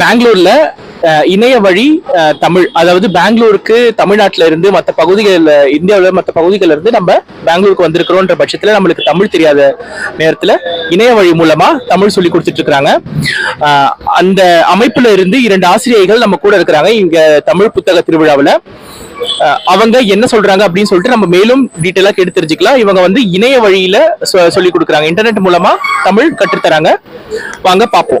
பெங்களூர்ல இணைய வழி தமிழ் அதாவது பெங்களூருக்கு தமிழ்நாட்டில இருந்து மற்ற பகுதிகளில் இந்தியாவில் மற்ற பகுதிகளில் இருந்து நம்ம பெங்களூருக்கு வந்திருக்கிறோன்ற பட்சத்தில் நம்மளுக்கு தமிழ் தெரியாத நேரத்தில் இணைய வழி மூலமா தமிழ் சொல்லி கொடுத்துட்டு இருக்கிறாங்க. அந்த அமைப்புல இருந்து இரண்டு ஆசிரியர்கள் நம்ம கூட இருக்கிறாங்க. இங்க தமிழ் புத்தக திருவிழாவில். அவங்க என்ன சொல்றாங்க அப்படின்னு சொல்லிட்டு நம்ம மேலும் டீட்டெயிலா கேட்டு தெரிஞ்சுக்கலாம். இவங்க வந்து இணைய வழியில சொ- சொல்லி கொடுக்குறாங்க. இன்டர்நெட் மூலமா தமிழ் கற்றுத்தராங்க. வாங்க பார்ப்போம்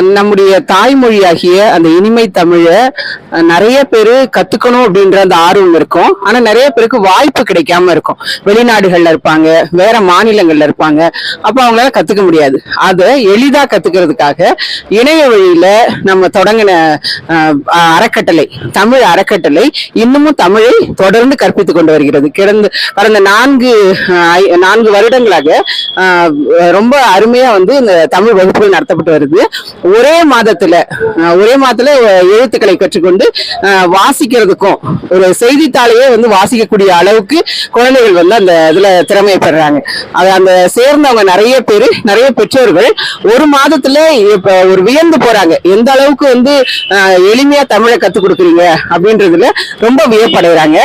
நம்முடைய தாய்மொழியாகிய அந்த இனிமை தமிழை நிறைய பேர் கத்துக்கணும் அப்படின்ற அந்த ஆர்வம் இருக்கும். ஆனா நிறைய பேருக்கு வாய்ப்பு கிடைக்காம இருக்கும். வெளிநாடுகள்ல இருப்பாங்க வேற மாநிலங்கள்ல இருப்பாங்க. அப்ப அவங்களால கத்துக்க முடியாது. அதை எளிதா கத்துக்கிறதுக்காக இணைய வழியில நம்ம தொடங்கின அறக்கட்டளை தமிழ் அறக்கட்டளை இன்னமும் தமிழை தொடர்ந்து கற்பித்துக் கொண்டு வருகிறது. கிடந்து கடந்த நான்கு ஐ- நான்கு வருடங்களாக ரொம்ப அருமையா வந்து இந்த தமிழ் வகுப்புகள் நடத்தப்பட்டு வருது. ஒரே மாதத்துல ஒரே மாதத்துல எழுத்துக்களை கற்றுக்கொண்டு வாசிக்கிறதுக்கும் ஒரு செய்தித்தாளையே வந்து வாசிக்கக்கூடிய அளவுக்கு குழந்தைகள் வந்து அந்த இதுல திறமை பெறாங்க அது அந்த சேர்ந்தவங்க நிறைய பேர் நிறைய பெற்றோர்கள் ஒரு மாதத்துல இப்ப ஒரு வியந்து போறாங்க. எந்த அளவுக்கு வந்து எளிமையா தமிழை கத்துக் கொடுக்குறீங்க அப்படின்றதுல ரொம்ப வியப்படைகிறாங்க.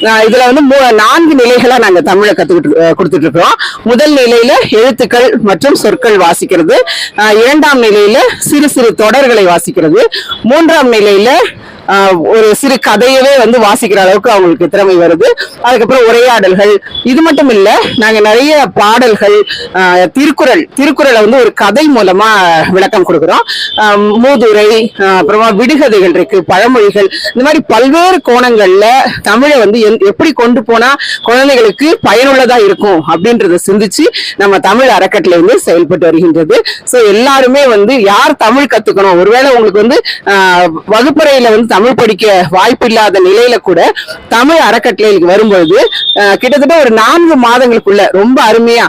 இதுல வந்து மூ- நான்கு நிலைகளா நாங்க தமிழை கத்துக்கிட்டு கொடுத்துட்டு இருக்கிறோம். முதல் நிலையில எழுத்துக்கள் மற்றும் சொற்கள் வாசிக்கிறது. இரண்டாம் நிலையில சிறு சிறு தொடர்களை வாசிக்கிறது. மூன்றாம் நிலையில ஒரு சிறு கதையவே வந்து வாசிக்கிற அளவுக்கு அவங்களுக்கு திறமை வருது. அதுக்கப்புறம் உரையாடல்கள். இது மட்டும் இல்ல நாங்க நிறைய பாடல்கள் திருக்குறள் திருக்குறளை வந்து ஒரு கதை மூலமா விளக்கம் கொடுக்குறோம். மூதுரை அப்புறமா விடுகதைகள் இருக்கு பழமொழிகள். இந்த மாதிரி பல்வேறு கோணங்கள்ல தமிழை வந்து எந்- எப்படி கொண்டு போனா குழந்தைகளுக்கு பயனுள்ளதா இருக்கும் அப்படின்றத சிந்திச்சு நம்ம தமிழ் அறக்கட்டளை வந்து செயல்பட்டு வருகின்றது. சோ எல்லாருமே வந்து யார் தமிழ் கத்துக்கணும்? ஒருவேளை உங்களுக்கு வந்து வகுப்பறையில வந்து தமிழ் படிக்க வாய்ப்பு இல்லாத நிலையில கூட தமிழ் அறக்கட்டளைக்கு வரும்பொழுது கிட்டத்தட்ட ஒரு நான்கு மாதங்களுக்குள்ள ரொம்ப அருமையா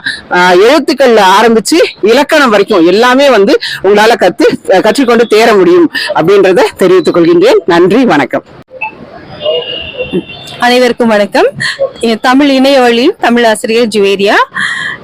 எழுத்துக்கள்ல ஆரம்பிச்சு இலக்கணம் வரைக்கும் எல்லாமே வந்து உங்களால கத்து கற்றுக்கொண்டு தேர முடியும் அப்படின்றத தெரிவித்துக் கொள்கின்றேன். நன்றி வணக்கம். அனைவருக்கும் வணக்கம். தமிழ் இணைய வழி தமிழ் ஆசிரியர் ஜுவேரியா.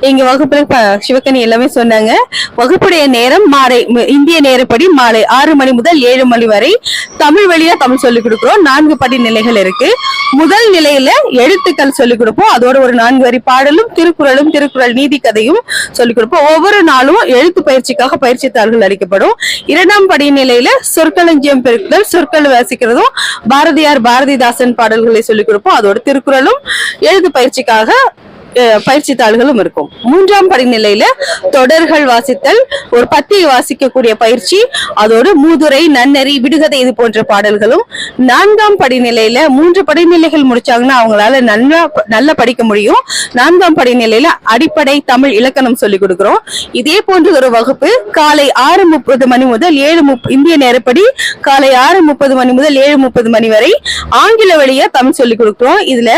எங்க வகுப்புல சிவகனி எல்லாமே சொன்னாங்க. வகுப்புடைய நேரம் மாலை இந்திய நேரப்படி மாலை ஆறு மணி முதல் ஏழு மணி வரை தமிழ் வழியா தமிழ் சொல்லிக் கொடுக்குறோம். நான்கு படி நிலைகள் இருக்கு. முதல் நிலையில எழுத்துக்கள் சொல்லிக் கொடுப்போம். அதோட ஒரு நான்கு வரி பாடலும் திருக்குறளும் திருக்குறள் நீதி கதையும் சொல்லிக் கொடுப்போம். ஒவ்வொரு நாளும் எழுத்து பயிற்சிக்காக பயிற்சி தாள்கள் அளிக்கப்படும். இரண்டாம் படி நிலையில சொற்களஞ்சியம் பெருக்குதல் சொற்கள் வாசிக்கிறதும் பாரதியார் பாரதிதாசன் பாடல்களை சொல்லிக் கொடுப்போம். அதோட திருக்குறளும் எழுத்து பயிற்சிக்காக பயிற்சி தாள்களும் இருக்கும். மூன்றாம் படிநிலையில தொடர்கள் வாசித்தல் ஒரு பத்தியை வாசிக்கக்கூடிய பயிற்சி அதோடு மூதுரை நன்னெறி விடுகதை இது போன்ற பாடல்களும். நான்காம் படிநிலையில மூன்று படிநிலைகள் முடிச்சாங்கன்னா அவங்களால நல்லா நல்லா படிக்க முடியும். நான்காம் படிநிலையில அடிப்படை தமிழ் இலக்கணம் சொல்லிக் கொடுக்கிறோம். இதே போன்ற ஒரு வகுப்பு காலை ஆறு முப்பது மணி முதல் ஏழு முப் இந்திய நேரப்படி காலை ஆறு முப்பது மணி முதல் ஏழு முப்பது மணி வரை ஆங்கில வழியா தமிழ் சொல்லிக் கொடுக்கிறோம். இதுல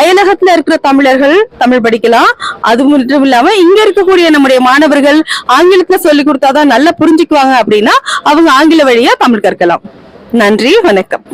அயலகத்துல இருக்கிற தமிழர்கள் தமிழ் தமிழ் படிக்கலாம். அது மட்டும் இல்லாம இங்க இருக்கக்கூடிய நம்முடைய மாணவர்கள் ஆங்கிலத்துல சொல்லி கொடுத்தாதான் நல்லா புரிஞ்சுக்குவாங்க அப்படின்னா அவங்க ஆங்கில வழியா தமிழ் கற்கலாம். நன்றி வணக்கம்.